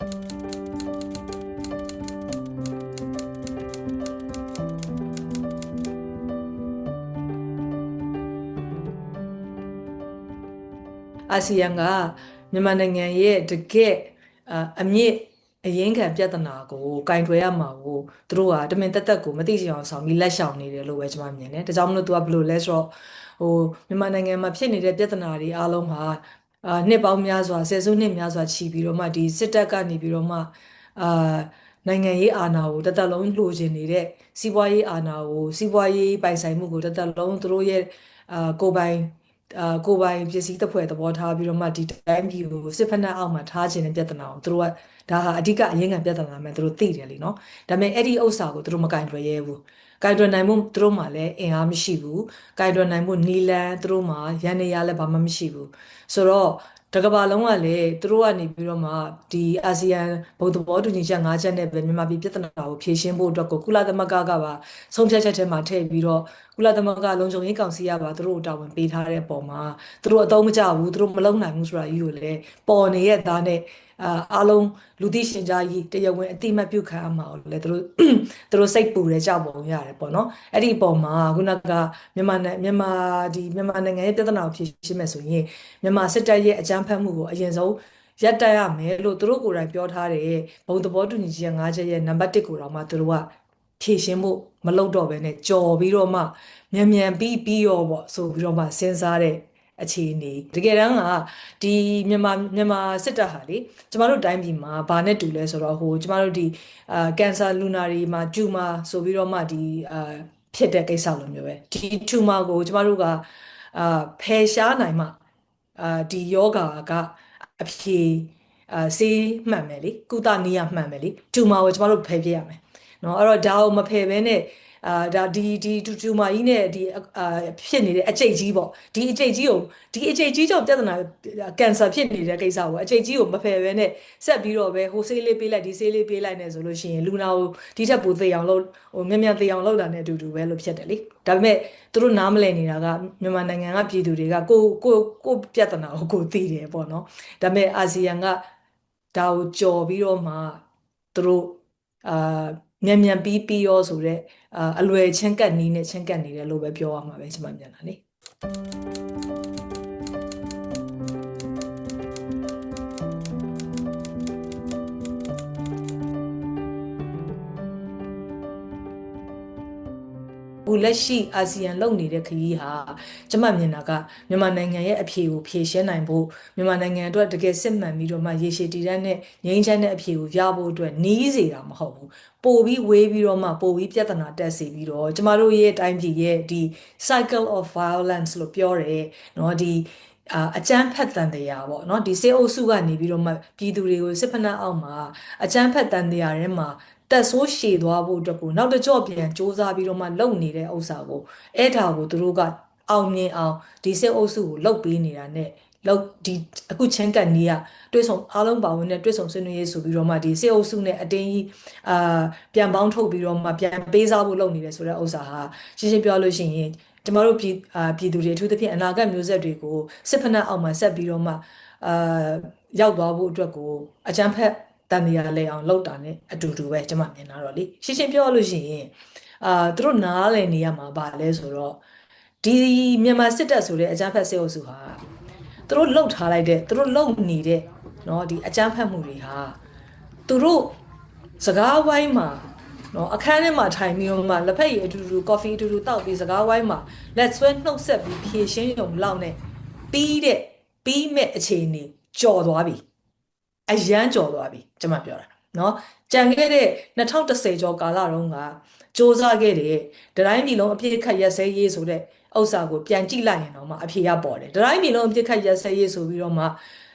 အာဆီယံကမြန်မာနိုင်ငံရဲ့တကယ့်အာအမြင့်အရင်းခံပြဿနာကိုကင်တွယ်ရမှာကိုသူတို့ကတမင်တက်တက်ကိုမသိချင်အောင်ဆောင်ပြီးလက်ရှောင်နေတယ်လို့ပဲကျွန်မမြင်တယ်။ဒါကြောင့်မလို့သူကဘယ်လိုလဲဆိုတော့ဟိုမြန်မာနိုင်ငံမှာဖြစ်နေတဲ့ပြဿနာတွေအားလုံးဟာ အာနှစ်ပေါင်းများစွာဆယ်စုနှစ်များစွာချီပြီးတော့မှဒီစစ်တပ်ကနေပြီးတော့မှအာနိုင်ငံရေးအာဏာကိုတသက်လုံးလှိုချင်နေတဲ့စီးပွားရေးအာဏာကိုစီးပွားရေးပိုင်ဆိုင်မှုကိုတသက်လုံးသူတို့ရဲ့အာကိုယ်ပိုင်အာကိုယ်ပိုင်ပစ္စည်းတစ်ဖွဲ့သဘောထားပြီးတော့မှဒီတိုင်းပြည်ကိုစစ်ဖက်နှက်အောက်မှာထားခြင်းတဲ့ပြဿနာကိုသူတို့ကဒါဟာအဓိကအရင်းခံပြဿနာမှသူတို့သိတယ်လीเนาะဒါပေမဲ့အဲ့ဒီဥစ္စာကိုသူတို့မကင်တွယ်ရဲဘူး ကင်တွယ်နိုင်မှုသူတို့မှလည်းအင်အားမရှိဘူးကင်တွယ်နိုင်မှုနီလန်သူတို့မှရန်နေရလည်းဘာမှမရှိဘူးဆိုတော့တကဘာလုံးကလည်းသူတို့ကနေပြီးတော့မှဒီအာဆီယံဘုံသဘောတူညီချက်၅ချက်နဲ့ပဲမြန်မာပြည်ပြည်ထနာကိုဖြေရှင်းဖို့အတွက်ကိုကုလသမဂ္ဂကပါဆုံးဖြတ်ချက်ထဲမှာထည့်ပြီးတော့ကုလသမဂ္ဂလုံခြုံရေးကောင်စီကပါသူတို့တာဝန်ပေးထားတဲ့ပုံမှာသူတို့အသုံးမကျဘူးသူတို့မလုံနိုင်ဘူးဆိုတာကြီးကိုလည်းပေါ်နေရဲ့သားနဲ့ အာအားလုံးလူသိရှင်ကြားကြီးတရားဝင်အတိမတ်ပြုခံရမှာလေသူတို့သူတို့စိတ်ပူတဲ့ကြောက်ပုံရတယ်ပေါ့နော်အဲ့ဒီပုံမှာခုနကမြန်မာမြန်မာဒီမြန်မာနိုင်ငံရဲ့ပြဿနာကိုဖြေရှင်းမယ်ဆိုရင်မြန်မာစစ်တပ်ရဲ့အကြမ်းဖက်မှုကိုအရင်ဆုံးရပ်တန့်ရမယ်လို့သူတို့ကိုယ်တိုင်ပြောထားတဲ့ဘုံသဘောတူညီချက်၅ချက်ရဲ့နံပါတ်1ကိုတော့မှသူတို့ကဖြည့်ရှင်းဖို့မလုပ်တော့ဘဲနဲ့ကြော်ပြီးတော့မှမြန်မြန်ပြီးပြီးရောပေါ့ဆိုပြီးတော့မှစဉ်းစားတဲ့ အခြေအနေတကယ်တမ်းကဒီမြန်မာမြန်မာစစ်တပ်ဟာလေကျမတို့တိုင်းပြည်မှာဘာနဲ့တူလဲဆိုတော့ဟိုကျမတို့ဒီအာကန်ဆာလူနာတွေမှာဂျူမာဆိုပြီးတော့မှဒီအာဖြစ်တဲ့ကိစ္စလိုမျိုးပဲဒီဂျူမာကိုကျမတို့ကအာဖယ်ရှားနိုင်မှအာဒီယောဂါကအဖြေအာစေးမှန်မယ်လေကုသနည်းရမှန်မယ်လေဂျူမာကိုကျမတို့ဖယ်ပြရမယ်နော်အဲ့တော့ဒါကိုမဖယ်ဘဲနဲ့ အာဒါဒီဒီတူတူမာကြီးနဲ့ဒီအာဖြစ်နေတဲ့အကျိတ်ကြီးပေါ့ဒီအကျိတ်ကြီးကိုဒီအကျိတ်ကြီးကြောင့်ပြဿနာကင်ဆာဖြစ်နေတဲ့ကိစ္စကိုအကျိတ်ကြီးကိုမဖယ်ဘဲနဲ့ဆက်ပြီးတော့ပဲဟိုဆေးလေးပေးလိုက်ဒီဆေးလေးပေးလိုက်နေဆိုလို့ရှိရင်လူနာကိုဒီထက်ပိုသေအောင်လုပ်ဟိုမြန်မြန်သေအောင်လုပ်တာနဲ့အတူတူပဲလို့ဖြစ်တယ်လေဒါပေမဲ့သူတို့နားမလည်နေတာကမြန်မာနိုင်ငံကပြည်သူတွေကကိုကိုကိုပြဿနာကိုကိုသိတယ်ပေါ့နော်ဒါပေမဲ့အာဆီယံကဒါကိုကြော်ပြီးတော့မှသူတို့အာ မြန်မြန်ပြီးပြီးရောဆိုတော့အာအလွယ်ချင်းကတ်နီးနဲ့ချင်းကတ်နေတယ်လို့ပဲပြောရမှာပဲကျွန်မမြန်တာလေ ခုလက်ရှိအာဆီယံလုပ်နေတဲ့ခရီးဟာကျမမြင်တာကမြန်မာနိုင်ငံရဲ့အဖြေကိုဖြေရှင်းနိုင်ဖို့မြန်မာနိုင်ငံအတွက်တကယ်စစ်မှန်ပြီးတော့မှရေရှည်တည်တတ်တဲ့ငြိမ်းချမ်းတဲ့အဖြေကိုရဖို့အတွက်နီးစေတာမဟုတ်ဘူးပို့ပြီးဝေးပြီးတော့မှပို့ပြီးပြဿနာတက်စေပြီးတော့ကျမတို့ရဲ့တိုင်းပြည်ရဲ့ဒီ cycle of violence လို့ပြောတယ်เนาะဒီအာအကြမ်းဖက်တန်တရားပေါ့เนาะဒီစေအုပ်စုကနေပြီးတော့မှပြည်သူတွေကိုစစ်ဖက်နှက်အောက်မှာအကြမ်းဖက်တန်တရားထဲမှာ တက်ဆိုးရှည်သွားဖို့အတွက်ကိုနောက်တစ်ကြော့ပြန်စ조사ပြီးတော့မှလုပ်နေတဲ့ဥစ္စာကိုအဲ့ဒါကိုသူတို့ကအောင်မြင်အောင်ဒီစစ်အုပ်စုကိုလှုပ်ပေးနေတာ ਨੇ လောက်ဒီအခုချင်းကန်နီးကတွဲဆောင်အားလုံးပါဝင်တဲ့တွဲဆောင်ဆွေးနွေးရေးဆိုပြီးတော့မှဒီစေအုပ်စုနဲ့အတင်းကြီးအာပြန်ပေါင်းထုတ်ပြီးတော့မှပြန်ပေးစားဖို့လုပ်နေတယ်ဆိုတဲ့ဥစ္စာဟာရှင်းရှင်းပြောလို့ရှိရင်ကျမတို့ပြည်အာပြည်သူတွေအထူးသဖြင့်အနာဂတ်မျိုးဆက်တွေကိုစစ်ဖက်နှက်အောက်မှာဆက်ပြီးတော့မှအာရောက်သွားဖို့အတွက်ကိုအကြမ်းဖက် တန်တရားလဲအောင်လုပ်တာ ਨੇ အတူတူပဲကျမမြင်တာတော့လေရှင်းရှင်းပြောလို့ရှိရင်အာသူတို့နားလည်နေရမှာပါလဲဆိုတော့ဒီမြန်မာစစ်တပ်ဆိုတဲ့အကြမ်းဖက်စစ်အုပ်စုဟာသူတို့လှုပ်ထားလိုက်တဲ့သူတို့လှုပ်နေတဲ့เนาะဒီအကြမ်းဖက်မှုတွေဟာသူတို့စကားဝိုင်းမှာနော်အခန်းထဲမှာထိုင်ပြီးတော့မှလက်ဖက်ရည်အတူတူကော်ဖီအတူတူတောက်ပြီးစကားဝိုင်းမှာလက်ဆွဲနှုတ်ဆက်ပြီးဖြည့်ရှင်းရုံလောက်နဲ့ပြီးတဲ့ပြီးမဲ့အခြေအနေကြော်သွားပြီ အရန်ကြော်သွားပြီကျွန်မပြောတာနော်ကြံခဲ့တဲ့2010ကျော်ကာလတုန်းကစ조사ခဲ့တဲ့ဒတိုင်းပြည်လုံးအပြည့်ခတ်ရက်စဲရေးဆိုတဲ့ဥစ္စာကိုပြန်ကြည့်လိုက်ရင်တော့မှအဖြေရပေါ်တယ်ဒတိုင်းပြည်လုံးအပြည့်ခတ်ရက်စဲရေးဆိုပြီးတော့မှ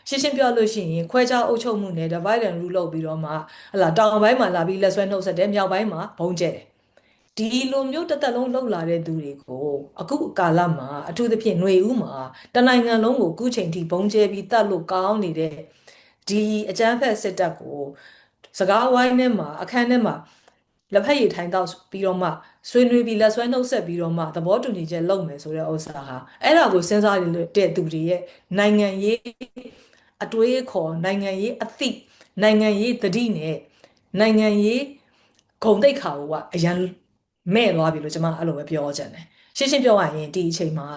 ရှင်းရှင်းပြောလို့ရှိရင်ခွဲခြားအုပ်ချုပ်မှုနဲ့ divide and rule လုပ်ပြီးတော့မှဟလာတောင်ပိုင်းမှာလာပြီးလက်ဆွဲနှုတ်ဆက်တယ်မြောက်ပိုင်းမှာဘုံကျဲတယ်ဒီလိုမျိုးတစ်သက်လုံးလှုပ်လာတဲ့သူတွေကိုအခုကာလမှာအထူးသဖြင့်ຫນွေဦးမှာတနိုင်ငံလုံးကိုအခုချိန်ထိဘုံကျဲပြီးတတ်လို့ကောင်းနေတဲ့ ဒီအကြမ်းဖက်စစ်တပ်ကိုစကားဝိုင်းထဲမှာအခန်းထဲမှာလက်ဖက်ရည်ထိုင်တော့ပြီးတော့မှဆွေးနွေးပြီးလက်ဆွဲနှုတ်ဆက်ပြီးတော့မှသဘောတူညီချက်လုပ်မယ်ဆိုတဲ့ဥစ္စာဟာအဲ့ဒါကိုစဉ်းစားတဲ့သူတွေရဲ့နိုင်ငံရေးအတွေးခေါ်နိုင်ငံရေးအသည့်နိုင်ငံရေးတတိနဲ့နိုင်ငံရေးဂုံတိတ်ခါကိုကအရန်မဲ့သွားပြီလို့ကျွန်မအဲ့လိုပဲပြောချင်တယ်ရှင်းရှင်းပြောရရင်ဒီအချိန်မှာ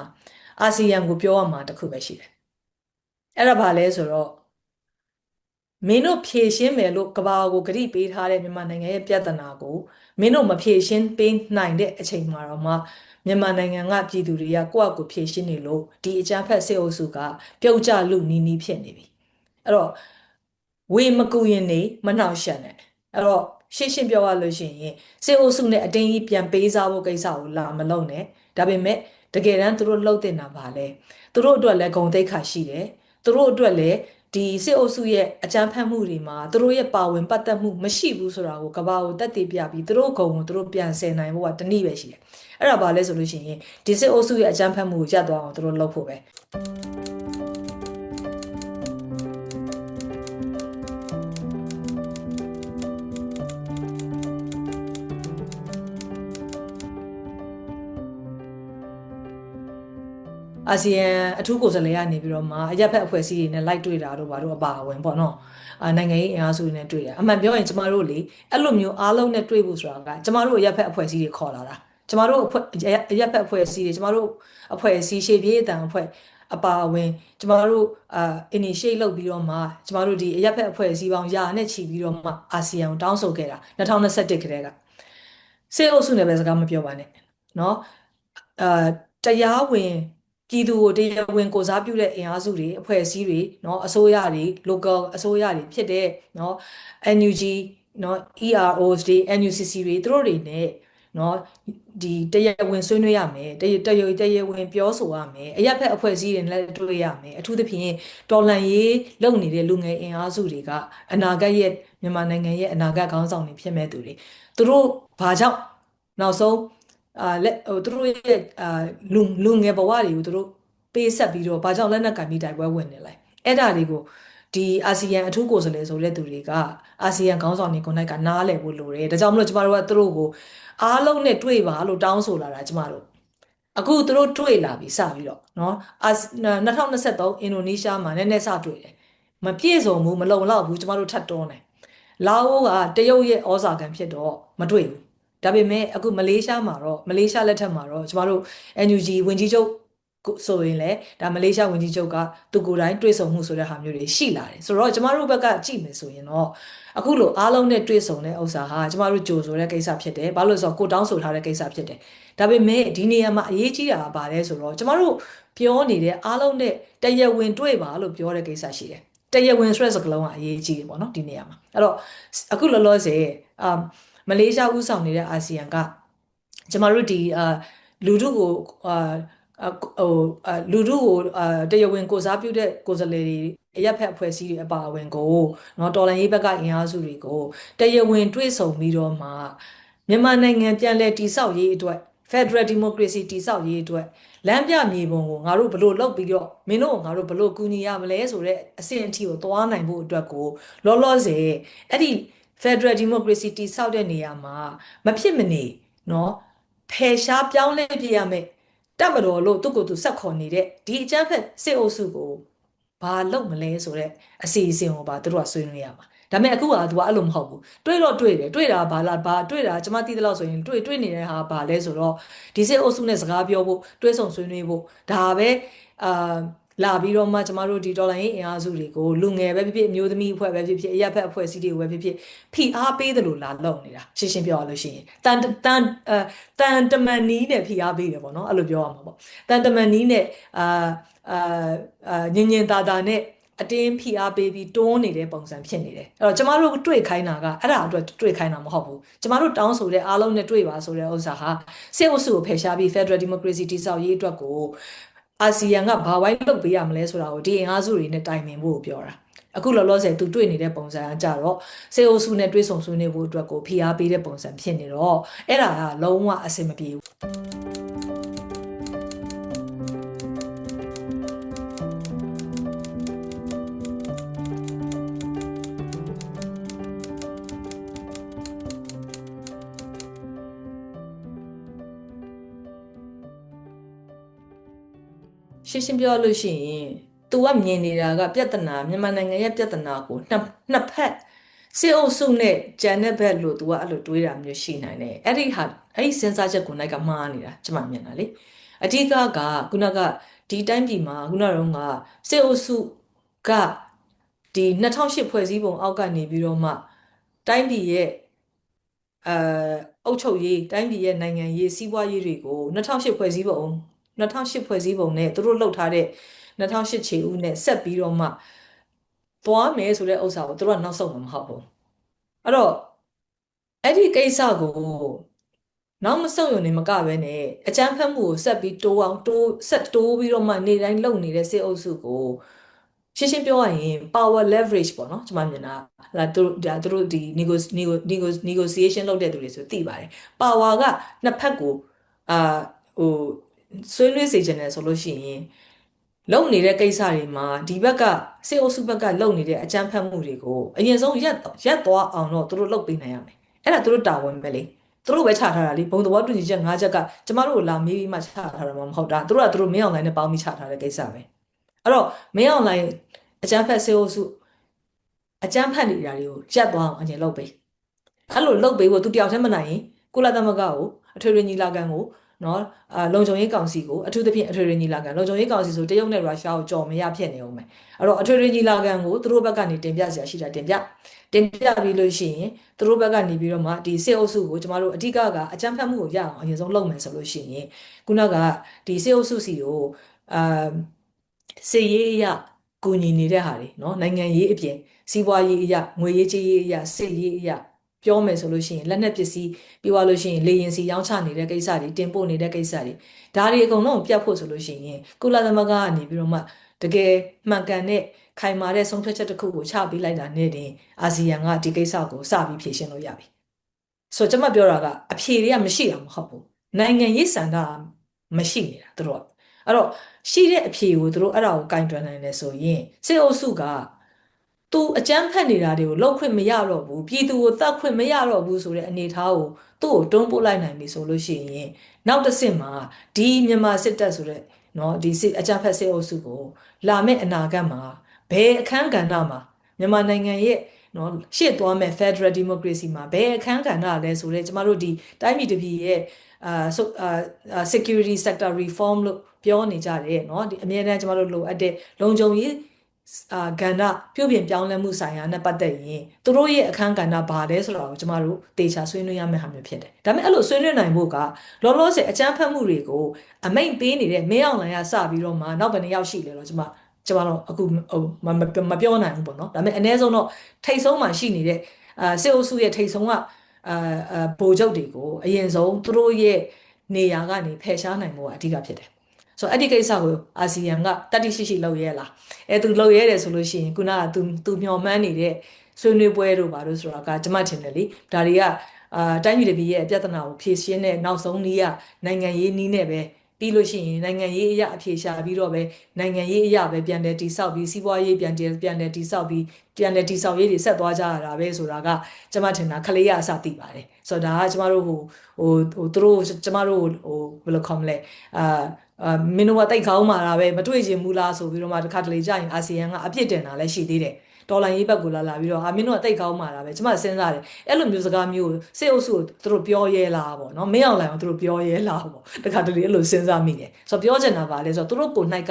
အာဆီယံကိုပြောရမှာတစ်ခုပဲရှိတယ်အဲ့ဒါဘာလဲဆိုတော့ မင်းတို့ဖြည့်ရှင်းမယ်လို့ကဘာကိုဂရိပေးထားတဲ့မြန်မာနိုင်ငံရဲ့ပြဿနာကိုမင်းတို့မဖြည့်ရှင်းပေးနိုင်တဲ့အချိန်မှာတော့မှမြန်မာနိုင်ငံကပြည်သူတွေကကိုယ့်အကူဖြည့်ရှင်းနေလို့ဒီအကြမ်းဖက်စစ်အုပ်စုကပြုတ်ကျလူနီးနီးဖြစ်နေပြီအဲ့တော့ဝေမကူရင်နေမနှောက်ယှက်နဲ့အဲ့တော့ရှင်းရှင်းပြောရလို့ရှိရင်စစ်အုပ်စုနဲ့အတင်းကြီးပြန်ပေးစားဖို့ကိစ္စကိုလာမလုပ်နဲ့ဒါပေမဲ့တကယ်တမ်းသူတို့လှုပ်တင်တာပါလေသူတို့အတွက်လည်းဂုံတိတ်ခါရှိတယ်သူတို့အတွက်လည်း ဒီစစ်အုပ်စုရဲ့အကြမ်းဖက်မှုတွေမှာသူတို့ရဲ့ပါဝင်ပတ်သက်မှုမရှိဘူးဆိုတာကိုကဘာကိုတက်တည်ပြပြီးသူတို့ဂုံကိုသူတို့ပြန်ဆယ်နိုင်ဖို့ကတနည်းပဲရှိတယ်အဲ့ဒါဘာလဲဆိုလို့ရှိရင်ဒီစစ်အုပ်စုရဲ့အကြမ်းဖက်မှုကိုရပ်သွားအောင်သူတို့လုပ်ဖို့ပဲ အာဆီယံအထူးကိုယ်စားလှယ်ကနေပြီးတော့မှအရက်ဖက်အဖွဲ့အစည်းတွေနဲ့လိုက်တွေ့တာတို့ဘာတို့အပါအဝင်ပေါ့နော်အာနိုင်ငံရေးအင်အားစုတွေနဲ့တွေ့တာအမှန်ပြောရင်ကျမတို့လေအဲ့လိုမျိုးအားလုံးနဲ့တွေ့ဖို့ဆိုတာကကျမတို့အရက်ဖက်အဖွဲ့အစည်းတွေခေါ်လာတာကျမတို့အဖွဲ့အရက်ဖက်အဖွဲ့အစည်းတွေကျမတို့အဖွဲ့အစည်းရှေ့ပြေးအတန်အဖွဲ့အပါအဝင်ကျမတို့အာ initiate လုပ်ပြီးတော့မှကျမတို့ဒီအရက်ဖက်အဖွဲ့အစည်းပေါင်းရာနဲ့ချီပြီးတော့မှအာဆီယံကိုတောင်းဆိုခဲ့တာ2021ခရဲကစေအုပ်စုနဲ့ပဲစကားမပြောပါနဲ့เนาะအာတရားဝင် ပြည်သူကိုတရားဝင်ကိုစားပြုတဲ့အင်အားစုတွေအဖွဲ့အစည်းတွေเนาะအစိုးရတွေ local အစိုးရတွေဖြစ်တဲ့เนาะ NUG เนาะ EROs တွေ NUCC တွေသူတို့တွေ ਨੇ เนาะဒီတရားဝင်ဆွေးနွေးရမယ်တရားတရားတရားဝင်ပြောဆိုရမယ်အရက်ဖက်အဖွဲ့အစည်းတွေလည်းတွေ့ရမယ်အထူးသဖြင့်တော်လန်ရေးလုပ်နေတဲ့လူငယ်အင်အားစုတွေကအနာဂတ်ရဲ့မြန်မာနိုင်ငံရဲ့အနာဂတ်ခေါင်းဆောင်တွေဖြစ်မဲ့သူတွေသူတို့ဘာကြောင့်နောက်ဆုံး အာလက်ဟိုသူတို့ရဲ့အာလူလူငယ်ဘဝတွေကိုသူတို့ပေးဆက်ပြီးတော့ဘာကြောင့်လက်နက်ကင်ပြီးတိုက်ပွဲဝင်နေလဲအဲ့ဒါတွေကိုဒီအာဆီယံအထူးကိုယ်စားလှယ်ဆိုတဲ့သူတွေကအာဆီယံခေါင်းဆောင်တွေကိုနိုင်ကနားလည်ဖို့လိုတယ်ဒါကြောင့်မလို့ကျမတို့ကသူတို့ကိုအားလုံးနဲ့တွေ့ပါလို့တောင်းဆိုလာတာကျမတို့အခုသူတို့တွေ့လာပြီစပြီးတော့เนาะ2023အင်ဒိုနီးရှားမှာနည်းနည်းစတွေ့တယ်မပြည့်စုံဘူးမလုံလောက်ဘူးကျမတို့ထပ်တွန်းတယ်လာအိုကတရုတ်ရဲ့ဩဇာခံဖြစ်တော့မတွေ့ဘူး ဒါပေမဲ့အခုမလေးရှားမှာတော့မလေးရှားလက်ထက်မှာတော့ကျမတို့ NUG ဝင်ကြီးချုပ်ဆိုရင်လည်းဒါမလေးရှားဝန်ကြီးချုပ်ကသူကိုယ်တိုင်တွေ့ဆုံမှုဆိုတဲ့ဟာမျိုးတွေရှိလာတယ်ဆိုတော့ကျမတို့ဘက်ကကြည့်မယ်ဆိုရင်တော့အခုလိုအားလုံးနဲ့တွေ့ဆုံတဲ့ဥစ္စာဟာကျမတို့ကြိုဆိုတဲ့ကိစ္စဖြစ်တယ်ဘာလို့လဲဆိုတော့ကိုတောင်းဆိုထားတဲ့ကိစ္စဖြစ်တယ်ဒါပေမဲ့ဒီနေရာမှာအရေးကြီးတာကဘာလဲဆိုတော့ကျမတို့ပြောနေတဲ့အားလုံးနဲ့တရဝင်တွေ့ပါလို့ပြောတဲ့ကိစ္စရှိတယ်တရဝင် stress စကလုံးကအရေးကြီးတယ်ပေါ့နော်ဒီနေရာမှာအဲ့တော့အခုလောလောဆယ်အာမ လေးရှားဥဆောင်နေတဲ့အာဆီယံကကျမတို့ဒီအာလူထုကိုအာဟိုလူထုကိုတရားဝင်ကိုစားပြုတဲ့ကိုယ်စားလှယ်တွေအရက်ဖက်အဖွဲ့အစည်းတွေအပါအဝင်ကိုเนาะတော်လန်ရေးဘက်ကအင်အားစုတွေကိုတရားဝင်တွေ့ဆုံပြီးတော့မှမြန်မာနိုင်ငံပြန်လည်တည်ဆောက်ရေးအတွက် Federal Democracy တည်ဆောက်ရေးအတွက်လမ်းပြမြေပုံကိုငါတို့ဘလို့လောက်ပြီးတော့မင်းတို့ငါတို့ဘလို့ကူညီရမလဲဆိုတဲ့အဆင့်အထိကိုသွားနိုင်ဖို့အတွက်ကိုလောလောဆယ်အဲ့ဒီ Federal Democracy တည်ဆောက်တဲ့နေရာမှာမဖြစ်မနေเนาะဖယ်ရှားပြောင်းလဲပြရမယ်တက်မတော်လို့သူ့ကိုယ်သူဆက်ခေါ်နေတဲ့ဒီအကြမ်းဖက်စစ်အုပ်စုကိုဘာလုပ်မလဲဆိုတော့အစီအစဉ်ကိုပါသူတို့ကဆွေးနွေးရမှာဒါပေမဲ့အခုကသူကအဲ့လိုမဟုတ်ဘူးတွေးတော့တွေးတယ်တွေးတာဘာလားဘာတွေးတာကျွန်မသိသလောက်ဆိုရင်တွေးတွေးနေတဲ့ဟာဘာလဲဆိုတော့ဒီစစ်အုပ်စုနဲ့စကားပြောဖို့တွေးဆုံဆွေးနွေးဖို့ဒါပဲအာ လာပြီးတော့မှကျမတို့ဒီဒေါ်လာရင်းအင်အားစုတွေကိုလူငယ်ပဲဖြစ်ဖြစ်အမျိုးသမီးအဖွဲ့ပဲဖြစ်ဖြစ်အရက်ဖက်အဖွဲ့အစည်းတွေပဲဖြစ်ဖြစ်ဖိအားပေးတယ်လို့လာလုပ်နေတာရှင်းရှင်းပြောရလို့ရှိရင်တန်တန်အဲတန်တမန်နီးနဲ့ဖိအားပေးတယ်ပေါ့နော်အဲ့လိုပြောရမှာပေါ့တန်တမန်နီးနဲ့အာအာအာညင်ညင်တာတာနဲ့အတင်းဖိအားပေးပြီးတွန်းနေတဲ့ပုံစံဖြစ်နေတယ်အဲ့တော့ကျမတို့တွေ့ခိုင်းတာကအဲ့ဒါအတွက်တွေ့ခိုင်းတာမဟုတ်ဘူးကျမတို့တောင်းဆိုတဲ့အားလုံးနဲ့တွေ့ပါဆိုတဲ့ဥစ္စာဟာစစ်အုပ်စုကိုဖယ်ရှားပြီး Federal Democracy တိစောက်ရေးအတွက်ကို အာဆီယံကဘာဝိုင်းလုပ်ပေးရမလဲဆိုတာကိုဒီအင်အားစုတွေနဲ့တိုင်ပင်ဖို့ပြောတာအခုလောလောဆယ်သူတွေ့နေတဲ့ပုံစံအကြတော့စေအိုစုနဲ့တွေ့ဆုံဆွေးနွေးဖို့အတွက်ကိုဖိအားပေးတဲ့ပုံစံဖြစ်နေတော့အဲ့ဒါကလုံးဝအဆင်မပြေဘူး ရှင်းရှင်းပြောလို့ရှိရင် तू ကမြင်နေတာကပြဿနာမြန်မာနိုင်ငံရဲ့ပြဿနာကိုနှစ်နှစ်ဖက်စစ်အုပ်စုနဲ့ဂျန်တဲ့ဘက်လို့ तू ကအဲ့လိုတွေးတာမျိုးရှိနိုင်တယ်အဲ့ဒီဟာအဲ့ဒီစဉ်းစားချက်ကိုနိုင်ကမှားနေတာကျမမြင်တာလေအဓိကကခုနကဒီတိုင်းပြည်မှာခုနကတော့ကစစ်အုပ်စုကဒီ2008ဖွဲ့စည်းပုံအောက်ကနေပြီးတော့မှတိုင်းပြည်ရဲ့အဲအုပ်ချုပ်ရေးတိုင်းပြည်ရဲ့နိုင်ငံရေးစီးပွားရေးတွေကို2008ဖွဲ့စည်းပုံ 2008ဖွဲ့စည်းပုံနဲ့သူတို့လှုပ်ထားတဲ့2008ခြေဥနဲ့ဆက်ပြီးတော့မှသွားမယ်ဆိုတဲ့ဥစ္စာကိုသူတို့ကနောက်ဆုံးမှာမဟုတ်ဘူးအဲ့တော့အဲ့ဒီကိစ္စကိုနောက်မဆုတ်ရုံနဲ့မကပဲနဲ့အကြမ်းဖက်မှုကိုဆက်ပြီးတိုးအောင်တိုးဆက်တိုးပြီးတော့မှနေတိုင်းလုပ်နေတဲ့စစ်အုပ်စုကိုရှင်းရှင်းပြောရရင် power leverage ပေါ့နော်ကျွန်မမြင်တာဒါသူတို့ဒါသူတို့ဒီ negotiation လုပ်တဲ့သူတွေဆိုသိပါတယ် power ကနှစ်ဖက်ကိုအာဟို ဆွေးနွေးစေချင်တယ်ဆိုလို့ရှိရင်လုံနေတဲ့ကိစ္စတွေမှာဒီဘက်ကစစ်အုပ်စုဘက်ကလုံနေတဲ့အကြမ်းဖက်မှုတွေကိုအရင်ဆုံးရက်ရက်သွားအောင်တော့သူတို့လုပ်ပေးနိုင်ရမယ်အဲ့ဒါသူတို့တာဝန်ပဲလေသူတို့ပဲချထားတာလေဘုံသဘောတူညီချက်၅ချက်ကကျမတို့လာမေးပြီးမှချထားတာမှမဟုတ်တာသူတို့ကသူတို့မင်းအောင်လိုင်းနဲ့ပေါင်းပြီးချထားတဲ့ကိစ္စပဲအဲ့တော့မင်းအောင်လိုင်းအကြမ်းဖက်စစ်အုပ်စုအကြမ်းဖက်နေတာတွေကိုရက်သွားအောင်အရင်လုပ်ပေးအဲ့လိုလုပ်ပေးဖို့သူတယောက်တည်းမနိုင်ရင်ကုလသမဂ္ဂကိုအထွေထွေညီလာခံကို နော်အာလုံခြုံရေးကောင်စီကိုအထူးသဖြင့်အထွေထွေညီလာခံလုံခြုံရေးကောင်စီဆိုတရုတ်နဲ့ရုရှားကိုကြော်မရဖြစ်နေအောင်မယ်အဲ့တော့အထွေထွေညီလာခံကိုသူတို့ဘက်ကနေတင်ပြစရာရှိတာတင်ပြတင်ပြပြီးလို့ရှိရင်သူတို့ဘက်ကနေပြီးတော့မှဒီစစ်အုပ်စုကိုကျမတို့အဓိကကအကြမ်းဖက်မှုကိုရအောင်အရင်ဆုံးလုပ်မယ်ဆိုလို့ရှိရင်ခုနကဒီစစ်အုပ်စုစီကိုအာစစ်ရေးအရကူညီနေတဲ့ဟာတွေနော်နိုင်ငံရေးအပြင်စီးပွားရေးအရငွေရေးကြေးရေးအရစစ်ရေးအရ ပြောမယ်ဆိုလို့ရှိရင်လက်နက်ပစ္စည်းပြီးသွားလို့ရှိရင်လေရင်စီရောင်းချနေတဲ့ကိစ္စတွေတင်ပို့နေတဲ့ကိစ္စတွေဒါတွေအကုန်လုံးပြတ်ဖို့ဆိုလို့ရှိရင်ကုလသမဂ္ဂကနေပြီးတော့မှတကယ်မှန်ကန်တဲ့ခိုင်မာတဲ့ဆုံးဖြတ်ချက်တစ်ခုကိုချပေးလိုက်တာနဲ့တင်အာဆီယံကဒီကိစ္စကိုစပြီးဖြေရှင်းလို့ရပြီဆိုတော့ကျွန်မပြောတာကအဖြေတွေကမရှိတာမဟုတ်ဘူးနိုင်ငံရေးစံတာမရှိနေတာသူတို့ကအဲ့တော့ရှိတဲ့အဖြေကိုသူတို့အဲ့ဒါကိုကင်တွယ်နိုင်တယ်ဆိုရင်စစ်အုပ်စုက သူအကြမ်းဖက်နေတာတွေကိုလောက်ခွင့်မရတော့ဘူးပြည်သူကိုတတ်ခွင့်မရတော့ဘူးဆိုတဲ့အနေအထားကိုသူ့ကိုတွန်းပို့လိုက်နိုင်ပြီဆိုလို့ရှိရင်နောက်တစ်ဆင့်မှာဒီမြန်မာစစ်တပ်ဆိုတဲ့เนาะဒီစစ်အကြမ်းဖက်စစ်အုပ်စုကိုလာမယ့်အနာဂတ်မှာဘယ်အခန်းကဏ္ဍမှာမြန်မာနိုင်ငံရဲ့နော်ရှေ့သွားမဲ့ Federal Democracy မှာဘယ်အခန်းကဏ္ဍလဲဆိုတော့ကျမတို့ဒီတိုင်းပြည်တစ်ပြည်ရဲ့အာအာ security sector reform လို့ပြောနေကြတယ်เนาะဒီအမြဲတမ်းကျမတို့လိုအပ်တဲ့လုံခြုံရေး အာကဏ္ဍပြုပြင်ပြောင်းလဲမှုဆိုင်ရာနဲ့ပတ်သက်ရင်သူတို့ရဲ့အခန်းကဏ္ဍဘာလဲဆိုတာကိုကျမတို့တေချာဆွေးနွေးရမယ့်ဟာမျိုးဖြစ်တယ်။ဒါပေမဲ့အဲ့လိုဆွေးနွေးနိုင်ဖို့ကလောလောဆယ်အကြမ်းဖက်မှုတွေကိုအမိန့်ပေးနေတဲ့မင်းအောင်လှိုင်ကစပြီးတော့မှနောက်ဘယ်နှယောက်ရှိလဲတော့ကျမကျမတို့အခုဟိုမမပြောနိုင်ဘူးပေါ့နော်ဒါပေမဲ့အ ਨੇ ဆုံးတော့ထိတ်ဆုံးမှရှိနေတဲ့အာစစ်အုပ်စုရဲ့ထိတ်ဆုံးကအာအာဗိုလ်ချုပ်တွေကိုအရင်ဆုံးသူတို့ရဲ့နေရာကနေဖယ်ရှားနိုင်မှုကအဓိကဖြစ်တယ် ဆိုတော့အဲ့ဒီကိစ္စကိုအာဆီယံကတတိရှိရှိလုပ်ရဲလားအဲသူလုပ်ရဲတယ်ဆိုလို့ရှိရင်ခုနကသူသူမျှော်မှန်းနေတဲ့ဆွေးနွေးပွဲတို့ဘာလို့ဆိုတာကကျမထင်တယ်လေဒါတွေကအာတိုင်းပြည်တစ်ပြည်ရဲ့ပြဿနာကိုဖြေရှင်းတဲ့နောက်ဆုံးနည်းကနိုင်ငံရေးနည်းနဲ့ပဲပြီးလို့ရှိရင်နိုင်ငံရေးအရာအဖြေရှာပြီးတော့ပဲနိုင်ငံရေးအရာပဲပြန်တယ်တိဆောက်ပြီးစီးပွားရေးပြန်တယ်ပြန်တယ်တိဆောက်ပြီးပြန်တယ်တိဆောက်ရေးတွေဆက်သွားကြရတာပဲဆိုတာကကျမထင်တာခလေးရအစသိပါတယ်ဆိုတော့ဒါကကျမတို့ဟိုဟိုဟိုသူတို့ကျမတို့ဟိုဘယ်လိုခေါ်မလဲအာ အာမင်းတို့ကတိတ်ခေါင်းမာတာပဲမတွေ့ချင်ဘူးလားဆိုပြီးတော့မှတစ်ခါတလေကြာရင်အာဆီယံကအပြစ်တင်တာလည်းရှိသေးတယ်တော်လိုင်းရေးဘက်ကိုလာလာပြီးတော့အာမင်းတို့ကတိတ်ကောင်းမာတာပဲကျမစဉ်းစားတယ်အဲ့လိုမျိုးစကားမျိုးစစ်အုပ်စုကိုသူတို့ပြောရဲလားပေါ့နော်မင်းအောင်လိုင်ကိုသူတို့ပြောရဲလားပေါ့တခါတလေအဲ့လိုစဉ်းစားမိတယ်ဆိုတော့ပြောချင်တာပါလေဆိုတော့သူတို့ကို၌က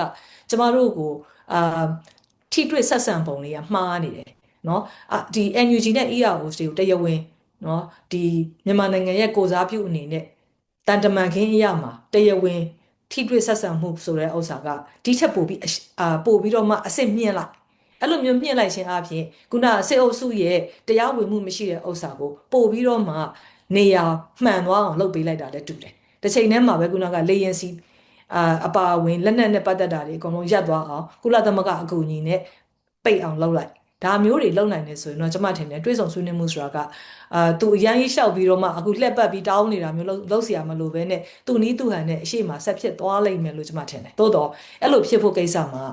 ကျမတို့ကိုအာထိတွေ့ဆက်ဆံပုံလေးကမှားနေတယ်နော်အာဒီ NUG နဲ့ ERO တွေကိုတရားဝင်နော်ဒီမြန်မာနိုင်ငံရဲ့ကိုစားပြုအနေနဲ့တန်တမန်ခင်းအရာမှာတရားဝင် ထိတွေ့ဆက်ဆံမှုဆိုတဲ့ဥစ္စာကဒီချက်ပို့ပြီးအာပို့ပြီးတော့မှအစ်စ်မြင့်လိုက်အဲ့လိုမျိုးမြင့်လိုက်ခြင်းအပြင်ခုနစစ်အုပ်စုရဲ့တရားဝင်မှုမရှိတဲ့ဥစ္စာကိုပို့ပြီးတော့မှနေရာမှန်သွားအောင်လုပ်ပေးလိုက်တာလည်းတူတယ်တစ်ချိန်တည်းမှာပဲခုနကလေရင်စီအာအပါဝင်လက်နက်နဲ့ပတ်သက်တာတွေအကုန်လုံးရပ်သွားအောင်ကုလသမဂ္ဂအကူအညီနဲ့ပိတ်အောင်လုပ်လိုက် ဒါမျိုးတွေလုံနိုင်နေဆိုရင်တော့ကျမထင်တယ်တွေးဆောင်ဆွေးနွေးမှုဆိုတာကအာသူအရန်ကြီးလျှောက်ပြီးတော့မှအခုလှက်ပတ်ပြီးတောင်းနေတာမျိုးလုံးเสียမလို့ပဲနဲ့သူနီးသူဟန်နဲ့အရှိမဆက်ဖြစ်သွားလိမ့်မယ်လို့ကျမထင်တယ်သို့တော့အဲ့လိုဖြစ်ဖို့ကိစ္စမှာ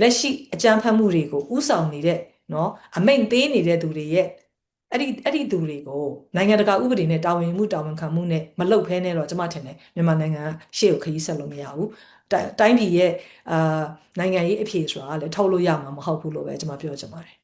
လက်ရှိအကြမ်းဖက်မှုတွေကိုဥဆောင်နေတဲ့နော်အမိန့်ပေးနေတဲ့သူတွေရဲ့အဲ့ဒီအဲ့ဒီသူတွေကိုနိုင်ငံတကာဥပဒေနဲ့တာဝန်မှုတာဝန်ခံမှုနဲ့မလုပ်ဖဲနဲ့တော့ကျမထင်တယ်မြန်မာနိုင်ငံရှေ့ကိုခရီးဆက်လို့မရဘူး တိုင်းပြည်ရဲ့အာနိုင်ငံရေးအဖြေဆိုတာလည်းထုတ်လို့ရမှာမဟုတ်ဘူးလို့ပဲကျွန်မပြောချင်ပါတယ်